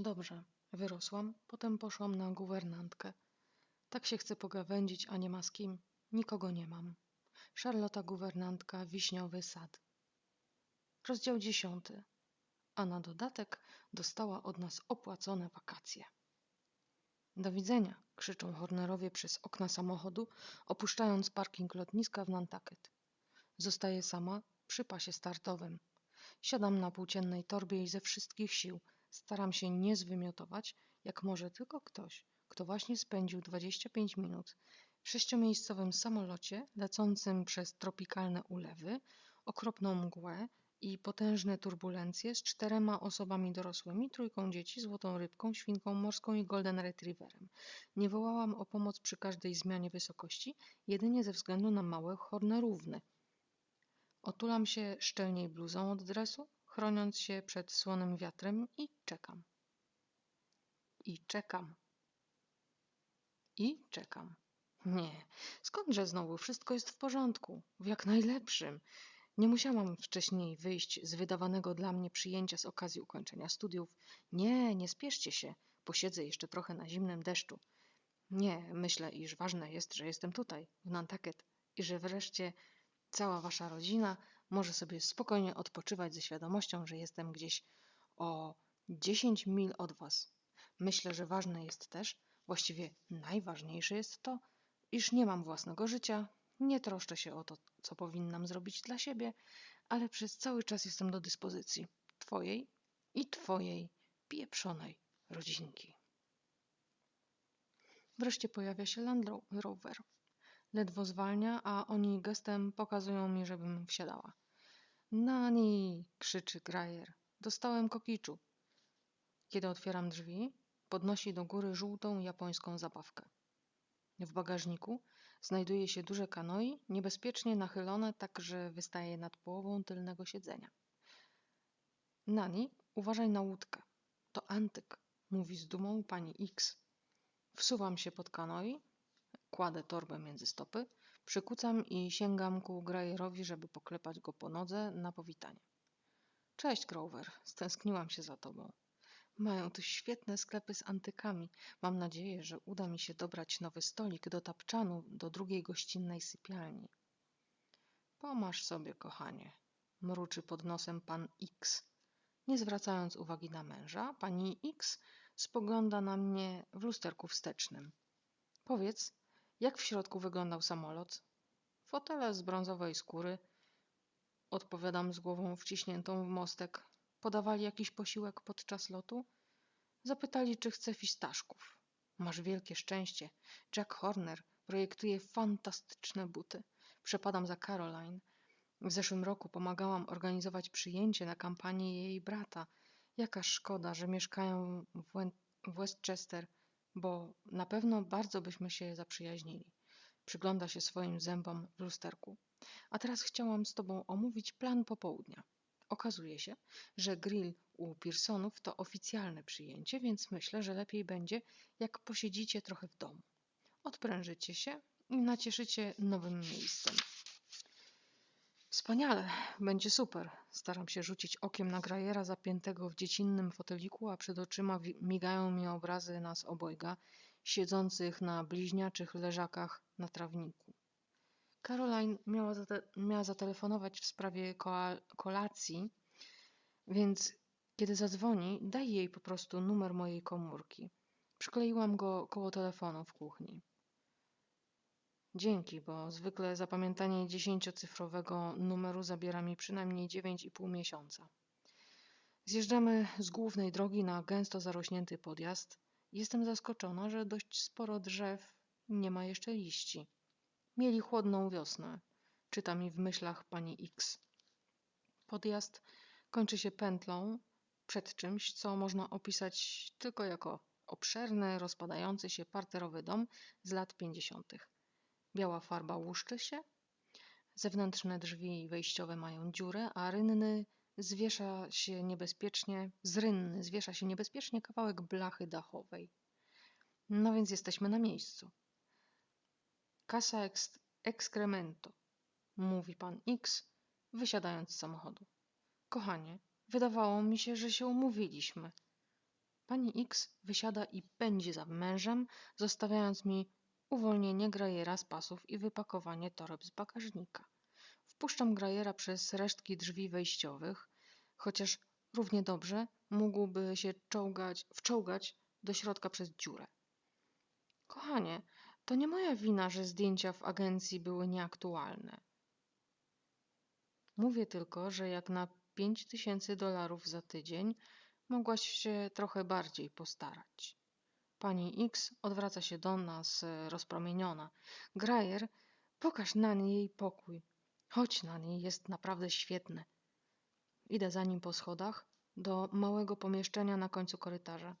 Dobrze, wyrosłam, potem poszłam na guwernantkę. Tak się chcę pogawędzić, a nie ma z kim. Nikogo nie mam. Szarlota guwernantka, wiśniowy sad. Rozdział dziesiąty. A na dodatek dostała od nas opłacone wakacje. Do widzenia, krzyczą Hornerowie przez okna samochodu, opuszczając parking lotniska w Nantucket. Zostaję sama przy pasie startowym. Siadam na płóciennej torbie i ze wszystkich sił staram się nie zwymiotować, jak może tylko ktoś, kto właśnie spędził 25 minut w sześciomiejscowym samolocie lecącym przez tropikalne ulewy, okropną mgłę i potężne turbulencje z czterema osobami dorosłymi, trójką dzieci, złotą rybką, świnką morską i golden retrieverem. Nie wołałam o pomoc przy każdej zmianie wysokości, jedynie ze względu na małe hornerówny. Otulam się szczelniej bluzą od dresu, chroniąc się przed słonym wiatrem i czekam. I czekam. I czekam. Nie, skądże znowu wszystko jest w porządku, w jak najlepszym. Nie musiałam wcześniej wyjść z wydawanego dla mnie przyjęcia z okazji ukończenia studiów. Nie, nie spieszcie się, posiedzę jeszcze trochę na zimnym deszczu. Nie, myślę, iż ważne jest, że jestem tutaj, w Nantucket i że wreszcie cała wasza rodzina może sobie spokojnie odpoczywać ze świadomością, że jestem gdzieś o 10 mil od was. Myślę, że ważne jest też, właściwie najważniejsze jest to, iż nie mam własnego życia, nie troszczę się o to, co powinnam zrobić dla siebie, ale przez cały czas jestem do dyspozycji twojej i twojej pieprzonej rodzinki. Wreszcie pojawia się Land Rover. Ledwo zwalnia, a oni gestem pokazują mi, żebym wsiadała. Nani! krzyczy Grajer. Dostałem kokiczu. Kiedy otwieram drzwi, podnosi do góry żółtą japońską zabawkę. W bagażniku znajduje się duże kanoi, niebezpiecznie nachylone tak, że wystaje nad połową tylnego siedzenia. Nani, uważaj na łódkę. To antyk, mówi z dumą pani X. Wsuwam się pod kanoi, kładę torbę między stopy, przykucam i sięgam ku Grajerowi, żeby poklepać go po nodze na powitanie. Cześć, Grover, stęskniłam się za tobą. Mają tu świetne sklepy z antykami. Mam nadzieję, że uda mi się dobrać nowy stolik do tapczanu do drugiej gościnnej sypialni. Pomasz sobie, kochanie, mruczy pod nosem pan X. Nie zwracając uwagi na męża, pani X spogląda na mnie w lusterku wstecznym. Powiedz, jak w środku wyglądał samolot? Fotele z brązowej skóry. Odpowiadam z głową wciśniętą w mostek. Podawali jakiś posiłek podczas lotu? Zapytali, czy chce fistaszków. Masz wielkie szczęście. Jack Horner projektuje fantastyczne buty. Przepadam za Caroline. W zeszłym roku pomagałam organizować przyjęcie na kampanię jej brata. Jaka szkoda, że mieszkają w Westchester, bo na pewno bardzo byśmy się zaprzyjaźnili. Przygląda się swoim zębom w lusterku. A teraz chciałam z tobą omówić plan popołudnia. Okazuje się, że grill u Pearsonów to oficjalne przyjęcie, więc myślę, że lepiej będzie, jak posiedzicie trochę w domu. Odprężycie się i nacieszycie nowym miejscem. Wspaniale, będzie super. Staram się rzucić okiem na grajera zapiętego w dziecinnym foteliku, a przed oczyma migają mi obrazy nas obojga, siedzących na bliźniaczych leżakach na trawniku. Caroline miała, zate miała zatelefonować w sprawie kolacji, więc kiedy zadzwoni, daj jej po prostu numer mojej komórki. Przykleiłam go koło telefonu w kuchni. Dzięki, bo zwykle zapamiętanie dziesięciocyfrowego numeru zabiera mi przynajmniej dziewięć i pół miesiąca. Zjeżdżamy z głównej drogi na gęsto zarośnięty podjazd. Jestem zaskoczona, że dość sporo drzew nie ma jeszcze liści. Mieli chłodną wiosnę, czyta mi w myślach pani X. Podjazd kończy się pętlą przed czymś, co można opisać tylko jako obszerny, rozpadający się parterowy dom z lat pięćdziesiątych. Biała farba łuszczy się, zewnętrzne drzwi wejściowe mają dziurę, a rynny zwiesza się niebezpiecznie, z rynny zwiesza się niebezpiecznie kawałek blachy dachowej. No więc jesteśmy na miejscu. Casa ex excremento, mówi pan X, wysiadając z samochodu. Kochanie, wydawało mi się, że się umówiliśmy. Pani X wysiada i pędzi za mężem, zostawiając mi uwolnienie grajera z pasów i wypakowanie toreb z bagażnika. Wpuszczam grajera przez resztki drzwi wejściowych, chociaż równie dobrze mógłby się czołgać, wczołgać do środka przez dziurę. Kochanie, to nie moja wina, że zdjęcia w agencji były nieaktualne. Mówię tylko, że jak na pięć tysięcy dolarów za tydzień mogłaś się trochę bardziej postarać. Pani X odwraca się do nas e, rozpromieniona. Grajer, pokaż na niej jej pokój. Chodź na niej, jest naprawdę świetny. Idę za nim po schodach do małego pomieszczenia na końcu korytarza.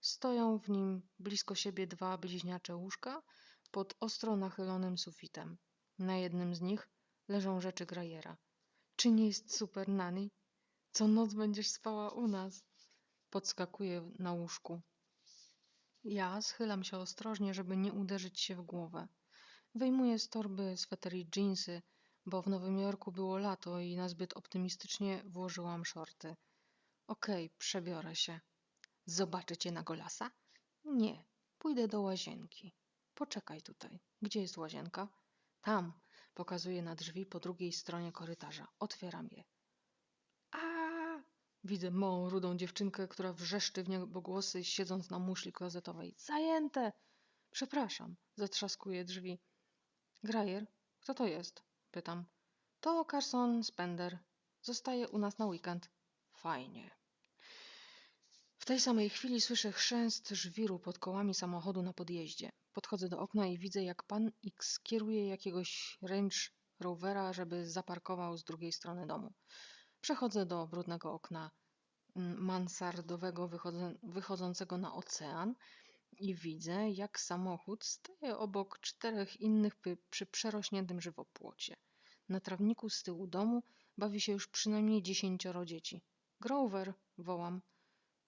Stoją w nim blisko siebie dwa bliźniacze łóżka pod ostro nachylonym sufitem. Na jednym z nich leżą rzeczy Grajera. Czy nie jest super, Nani? Co noc będziesz spała u nas? Podskakuje na łóżku. Ja schylam się ostrożnie, żeby nie uderzyć się w głowę. Wyjmuję z torby sweter i dżinsy, bo w Nowym Jorku było lato i nazbyt optymistycznie włożyłam szorty. Okej, przebiorę się. Zobaczę cię na golasa? Nie, pójdę do łazienki. Poczekaj tutaj. Gdzie jest łazienka? Tam. Pokazuję na drzwi po drugiej stronie korytarza. Otwieram je. Widzę małą, rudą dziewczynkę, która wrzeszczy w niebogłosy, siedząc na muszli klozetowej. Zajęte! Przepraszam. Zatrzaskuję drzwi. Grajer? Kto to jest? Pytam. To Carson Spender. Zostaje u nas na weekend. Fajnie. W tej samej chwili słyszę chrzęst żwiru pod kołami samochodu na podjeździe. Podchodzę do okna i widzę, jak pan X kieruje jakiegoś Range Rovera, żeby zaparkował z drugiej strony domu. Przechodzę do brudnego okna mm, mansardowego wychodzącego na ocean i widzę, jak samochód staje obok czterech innych przy przerośniętym żywopłocie. Na trawniku z tyłu domu bawi się już przynajmniej dziesięcioro dzieci. Grover, wołam.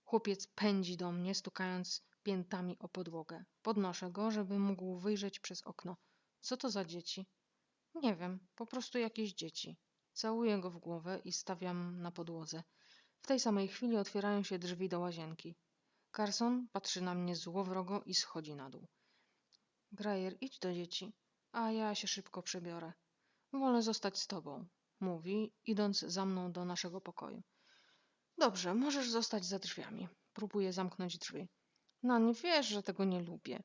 Chłopiec pędzi do mnie, stukając piętami o podłogę. Podnoszę go, żeby mógł wyjrzeć przez okno. Co to za dzieci? Nie wiem, po prostu jakieś dzieci. Całuję go w głowę i stawiam na podłodze. W tej samej chwili otwierają się drzwi do łazienki. Carson patrzy na mnie złowrogo i schodzi na dół. Grajer, idź do dzieci, a ja się szybko przebiorę. Wolę zostać z tobą, mówi, idąc za mną do naszego pokoju. Dobrze, możesz zostać za drzwiami. Próbuję zamknąć drzwi. Nani, wiesz, że tego nie lubię.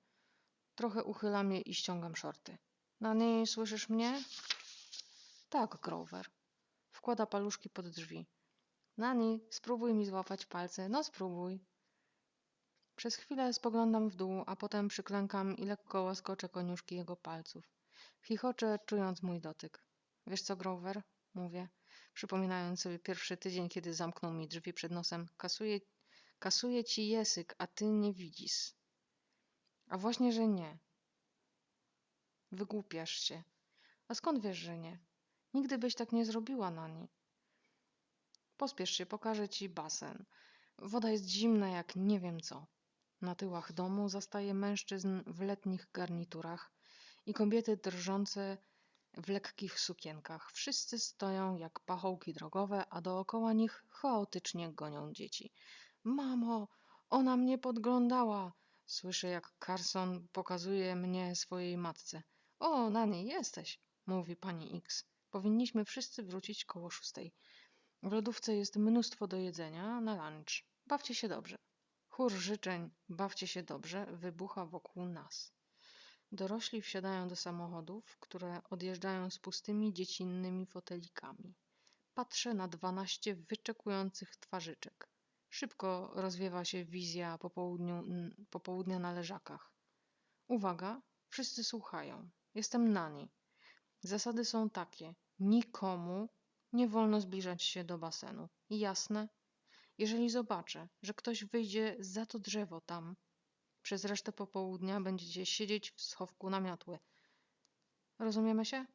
Trochę uchylam je i ściągam szorty. Nani, słyszysz mnie? Tak, Grover. Wkłada paluszki pod drzwi. Nani, spróbuj mi złapać palce. No spróbuj. Przez chwilę spoglądam w dół, a potem przyklękam i lekko łaskoczę koniuszki jego palców. Chichoczę, czując mój dotyk. Wiesz co, Grover? Mówię, przypominając sobie pierwszy tydzień, kiedy zamknął mi drzwi przed nosem. Kasuje, kasuje ci jesyk, a ty nie widzisz. A właśnie, że nie. Wygłupiasz się. A skąd wiesz, że nie? Nigdy byś tak nie zrobiła, Nani. Pospiesz się, pokażę ci basen. Woda jest zimna jak nie wiem co. Na tyłach domu zastaje mężczyzn w letnich garniturach i kobiety drżące w lekkich sukienkach. Wszyscy stoją jak pachołki drogowe, a dookoła nich chaotycznie gonią dzieci. Mamo, ona mnie podglądała! Słyszę, jak Carson pokazuje mnie swojej matce. O, Nani, jesteś, mówi pani X. Powinniśmy wszyscy wrócić koło szóstej. W lodówce jest mnóstwo do jedzenia na lunch. Bawcie się dobrze. Chór życzeń, bawcie się dobrze, wybucha wokół nas. Dorośli wsiadają do samochodów, które odjeżdżają z pustymi dziecinnymi fotelikami. Patrzę na dwanaście wyczekujących twarzyczek. Szybko rozwiewa się wizja popołudnia na leżakach. Uwaga, wszyscy słuchają. Jestem nani. Zasady są takie. Nikomu nie wolno zbliżać się do basenu. Jasne? Jeżeli zobaczę, że ktoś wyjdzie za to drzewo tam, przez resztę popołudnia będziecie siedzieć w schowku na. Rozumiemy się?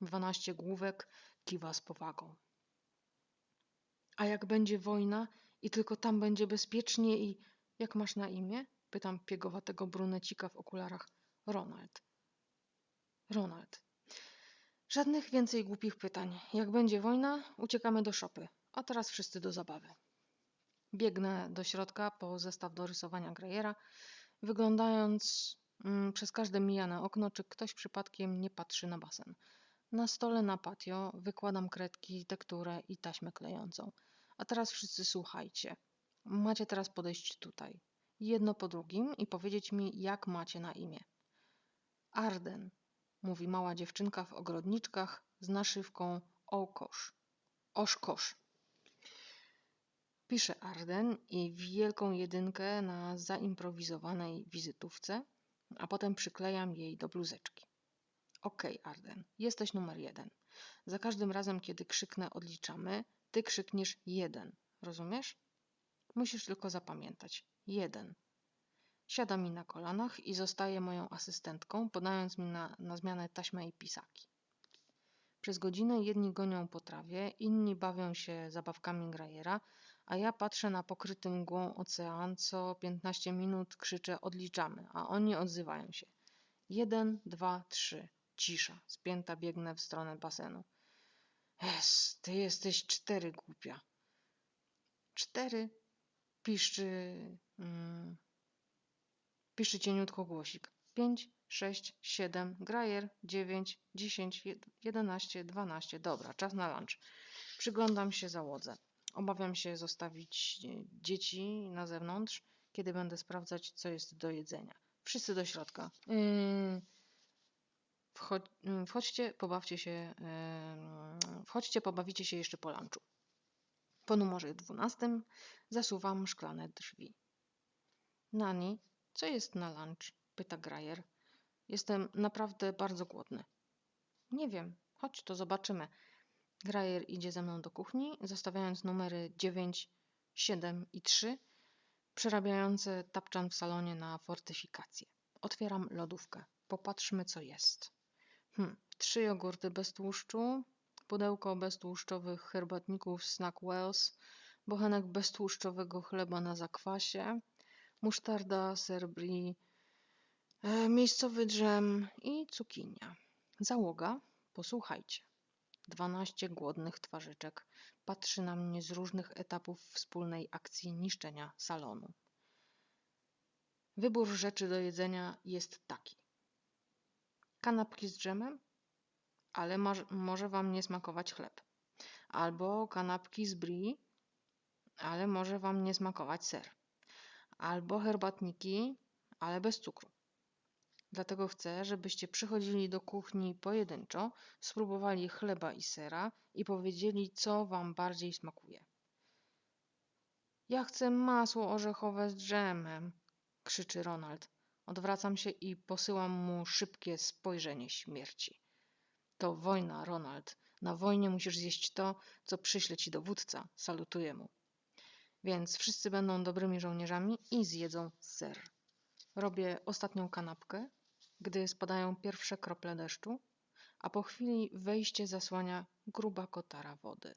Dwanaście główek kiwa z powagą. A jak będzie wojna i tylko tam będzie bezpiecznie i... Jak masz na imię? Pytam piegowatego brunecika w okularach. Ronald. Ronald. Żadnych więcej głupich pytań. Jak będzie wojna, uciekamy do szopy. A teraz wszyscy do zabawy. Biegnę do środka po zestaw do rysowania Grajera, wyglądając mm, przez każde mijane okno, czy ktoś przypadkiem nie patrzy na basen. Na stole na patio wykładam kredki, tekturę i taśmę klejącą. A teraz wszyscy słuchajcie. Macie teraz podejść tutaj, jedno po drugim i powiedzieć mi, jak macie na imię. Arden, mówi mała dziewczynka w ogrodniczkach z naszywką Okosz. Oszkosz. Pisze Arden i wielką jedynkę na zaimprowizowanej wizytówce, a potem przyklejam jej do bluzeczki. Okej, Arden, jesteś numer jeden. Za każdym razem, kiedy krzyknę odliczamy, ty krzykniesz jeden. Rozumiesz? Musisz tylko zapamiętać. Jeden. Siada mi na kolanach i zostaje moją asystentką, podając mi na, na zmianę taśmę i pisaki. Przez godzinę jedni gonią po trawie, inni bawią się zabawkami Grajera, a ja patrzę na pokryty mgłą ocean, co 15 minut krzyczę odliczamy, a oni odzywają się. Jeden, dwa, trzy. Cisza. Spięta biegnę w stronę basenu. Es, ty jesteś cztery, głupia. Cztery? Piszczy... Mm, piszczy cieniutko głosik. Pięć, sześć, siedem, grajer, dziewięć, dziesięć, jed- jedenaście, dwanaście. Dobra, czas na lunch. Przyglądam się załodze. Obawiam się zostawić e, dzieci na zewnątrz, kiedy będę sprawdzać, co jest do jedzenia. Wszyscy do środka. Wchodź, yy, wchodźcie, pobawcie się. Wchodźcie, pobawicie się jeszcze po lunchu. Po numerze dwunastym zasuwam szklane drzwi. Nani, co jest na lunch? pyta Grajer. Jestem naprawdę bardzo głodny. Nie wiem, chodź to zobaczymy. Grajer idzie ze mną do kuchni, zostawiając numery 9, 7 i 3, przerabiające tapczan w salonie na fortyfikację. Otwieram lodówkę. Popatrzmy, co jest. Hm, trzy jogurty bez tłuszczu, pudełko beztłuszczowych herbatników Snack Wells, bochenek beztłuszczowego chleba na zakwasie, musztarda, ser brie, e, miejscowy dżem i cukinia. Załoga, posłuchajcie. Dwanaście głodnych twarzyczek patrzy na mnie z różnych etapów wspólnej akcji niszczenia salonu. Wybór rzeczy do jedzenia jest taki. Kanapki z dżemem, ale może wam nie smakować chleb. Albo kanapki z brie, ale może wam nie smakować ser. Albo herbatniki, ale bez cukru. Dlatego chcę, żebyście przychodzili do kuchni pojedynczo, spróbowali chleba i sera i powiedzieli, co wam bardziej smakuje. Ja chcę masło orzechowe z dżemem, krzyczy Ronald. Odwracam się i posyłam mu szybkie spojrzenie śmierci. To wojna, Ronald. Na wojnie musisz zjeść to, co przyśle ci dowódca, salutuje mu. Więc wszyscy będą dobrymi żołnierzami i zjedzą ser. Robię ostatnią kanapkę, gdy spadają pierwsze krople deszczu, a po chwili wejście zasłania gruba kotara wody.